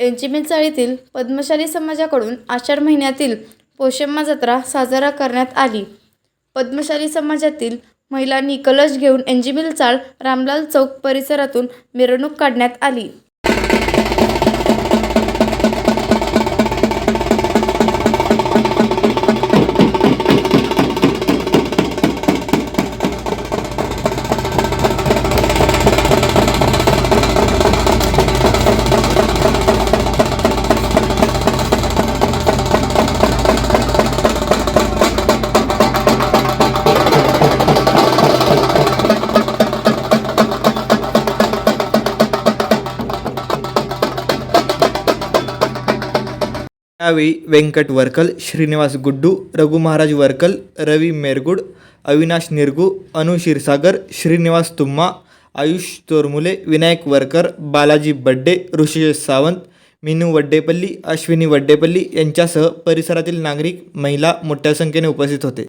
एंजिमेल चाळीतील पद्मशाली समाजाकडून आषाढ महिन्यातील पोषम्मा जत्रा साजरा करण्यात आली. पद्मशाली समाजातील महिलांनी कलश घेऊन एंजिमेल चाळ रामलाल चौक परिसरातून मिरवणूक काढण्यात आली. यावेळी व्यंकट वरकल श्रीनिवास गुड्डू रघु महाराज वरकल रवी मेरगुड अविनाश निरगू अनु क्षीरसागर श्रीनिवास तुम्मा आयुष तोरमुले विनायक वरकर बालाजी बड्डे ऋषिकेश सावंत मिनू वड्डेपल्ली अश्विनी वड्डेपल्ली यांच्यासह परिसरातील नागरिक महिला मोठ्या संख्येने उपस्थित होते.